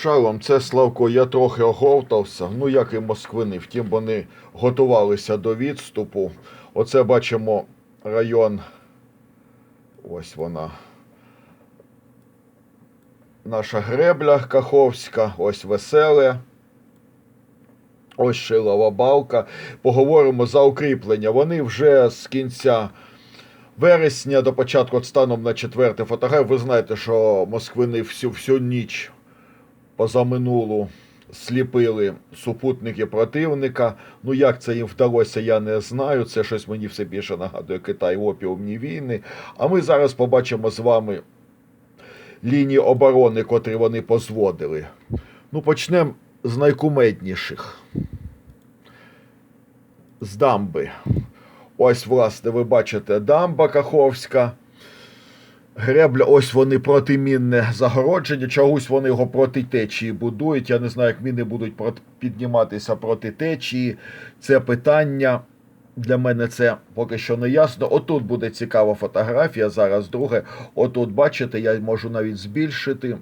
Шалом, це Славко, я трохи оговтався, ну як і москвини. Втім, вони готувалися до відступу. Оце бачимо район. Ось вона. Наша гребля Каховська, ось веселе. Ось Шилова балка. Поговоримо за укріплення. Вони вже з кінця вересня до початку станом на 4 фотографію. Ви знаєте, що москвини всю, всю ніч позаминулу сліпили супутники противника. Ну як це їм вдалося, я не знаю. Це щось мені все більше нагадує Китай опіумні війни. А ми зараз побачимо з вами лінії оборони, котрі вони позводили. Ну, почнемо з найкумедніших. З дамби. Ось, власне, ви бачите, дамба Каховська. Гребля, ось вони протимінне загородження. Чогось вони його проти течії будують. Я не знаю, як міни будуть підніматися проти течії. Це питання. Для мене це поки що не ясно. Отут буде цікава фотографія. Зараз друге. Отут, бачите, я можу навіть збільшити.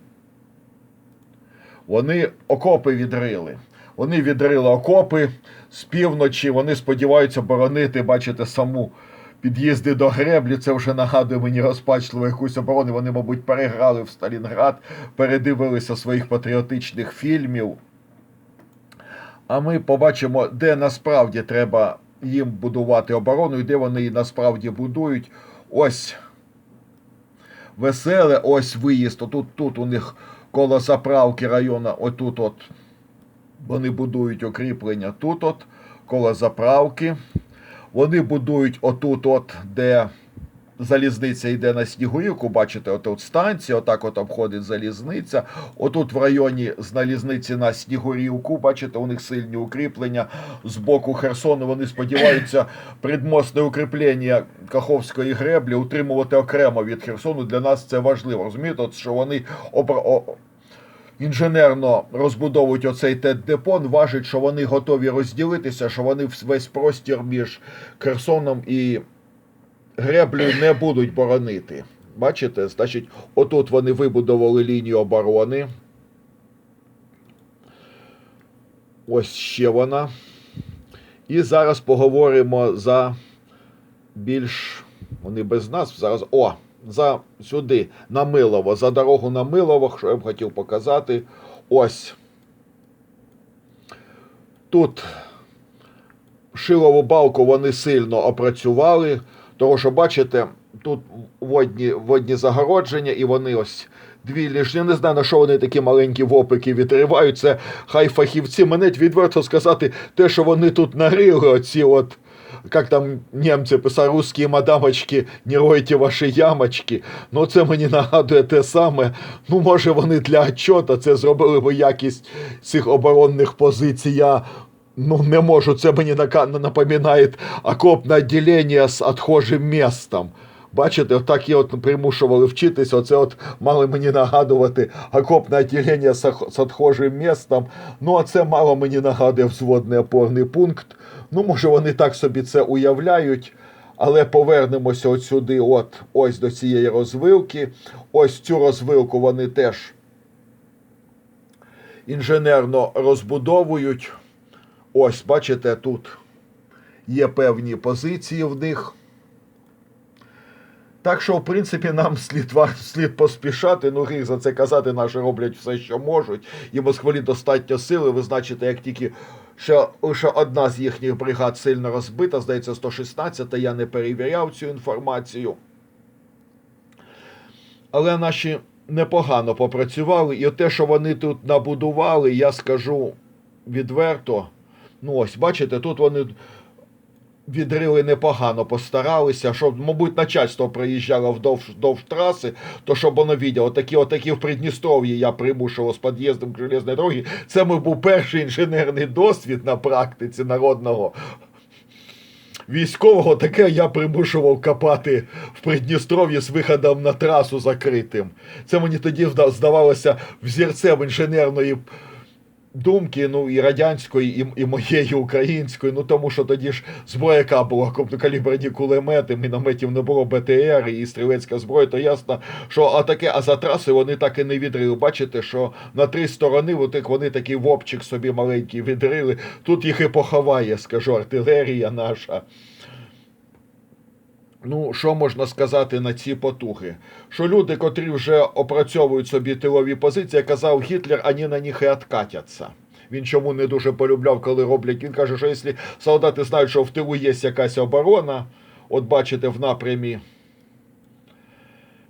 Вони окопи відрили. Вони відрили окопи з півночі. Вони сподіваються боронити, бачите, саму під'їзди до греблі. Це вже нагадує мені розпачливу якусь оборону. Вони, мабуть, переграли в Сталінград, передивилися своїх патріотичних фільмів. А ми побачимо, де насправді треба їм будувати оборону і де вони її насправді будують. Ось веселе, ось виїзд. Отут тут у них коло заправки району, отут от вони будують укріплення тут от, коло заправки. Вони будують отут, от, де залізниця йде на Снігурівку, бачите, от, от станція, отак от обходить залізниця. Отут в районі залізниці на Снігурівку, бачите, у них сильні укріплення з боку Херсону. Вони сподіваються предмостне укріплення Каховської греблі утримувати окремо від Херсону. Для нас це важливо. Розумієте, от, що вони інженерно розбудовують оцей ТЕД-депон, важить, що вони готові розділитися, що вони весь простір між Херсоном і Греблею не будуть боронити. Бачите, значить, отут вони вибудували лінію оборони. Ось ще вона. І зараз поговоримо за більш. Вони без нас зараз. О! За сюди, на Милово, за дорогу на Милово, що я б хотів показати. Ось. Тут шилову балку вони сильно опрацювали, тому що, бачите, тут водні, водні загородження, і вони ось дві ліжні. Не знаю, на що вони такі маленькі вопики відривають. Це хай фахівці. Мене відверто сказати, те, що вони тут нарили, оці от. Як там німці писали, русські мадамочки, не ройте ваші ямочки. Ну це мені нагадує те саме. Ну, може, вони для отчота це зробили, бо якість цих оборонних позицій. Я ну, не можу. Це мені напоминає окопне відділення з відхожим містом. Бачите, так і от примушували вчитися. Оце от мали мені нагадувати окопне відділення з відхожим містом. Ну, а це мало мені нагадує взводний опорний пункт. Ну, може, вони так собі це уявляють. Але повернемося от сюди, от ось до цієї розвилки. Ось цю розвилку вони теж інженерно розбудовують. Ось, бачите, тут є певні позиції в них. Так що, в принципі, нам слід, слід поспішати. Ну, гріх за це казати, наші роблять все, що можуть. І Москвалі достатньо сили. Ви значите, як тільки що лише одна з їхніх бригад сильно розбита, здається, 116, я не перевіряв цю інформацію. Але наші непогано попрацювали. І те, що вони тут набудували, я скажу відверто. Ну, ось, бачите, тут вони відрили непогано, постаралися, щоб, мабуть, начальство приїжджало вдовж, вдовж траси, то щоб воно відео, отакі, отакі в Придністров'ї я примушував з під'їздом железної дороги. Це ми був перший інженерний досвід на практиці народного. Військового таке я примушував копати в Придністров'ї з виходом на трасу закритим. Це мені тоді здавалося взірцем інженерної думки, ну і радянської, і, і моєї української. Ну тому що тоді ж зброя яка була крупнокаліберні кулемети, мінометів не було БТР і стрілецька зброя, то ясно, що а таке, а за трасою вони так і не відрили. Бачите, що на три сторони, вони такий вопчик собі маленький відрили. Тут їх і поховає, скажу, артилерія наша. Ну, що можна сказати на ці потуги? Що люди, котрі вже опрацьовують собі тилові позиції, казав Гітлер, ані на них і откатяться. Він чому не дуже полюбляв, коли роблять. Він каже, що якщо солдати знають, що в тилу є якась оборона, от бачите, в напрямі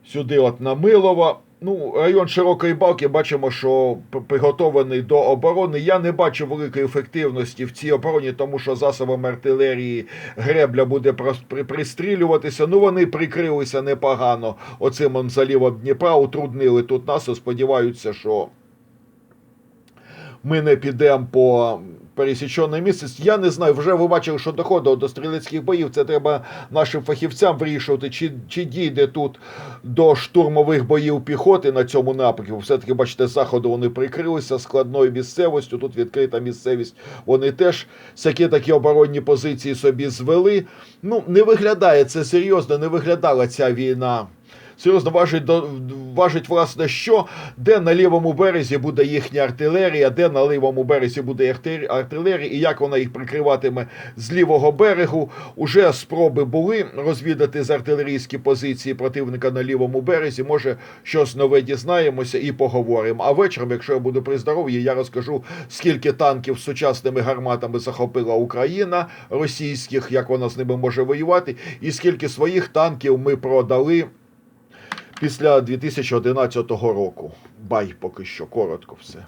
сюди, от на Милова. Ну, район Широкої Балки бачимо, що приготований до оборони. Я не бачу великої ефективності в цій обороні, тому що засобами артилерії гребля буде пристрілюватися. Ну вони прикрилися непогано оцим залівом Дніпра, утруднили тут нас сподіваються, що ми не підемо по пересіченій місці. Я не знаю, вже ви бачили, що доходило до стрілецьких боїв. Це треба нашим фахівцям вирішувати, чи, чи дійде тут до штурмових боїв піхоти на цьому напрямку. Все-таки, бачите, з заходу вони прикрилися складною місцевістю. Тут відкрита місцевість. Вони теж всякі такі оборонні позиції собі звели. Ну, не виглядає це серйозно, не виглядала ця війна. Серйозно важить, до, важить власне, що де на лівому березі буде їхня артилерія, де на лівому березі буде арти- артилерія, і як вона їх прикриватиме з лівого берегу. Уже спроби були розвідати з артилерійські позиції противника на лівому березі. Може, щось нове дізнаємося і поговоримо. А вечором, якщо я буду при здоров'ї, я розкажу, скільки танків з сучасними гарматами захопила Україна російських, як вона з ними може воювати, і скільки своїх танків ми продали після 2011 року. Бай поки що, коротко все.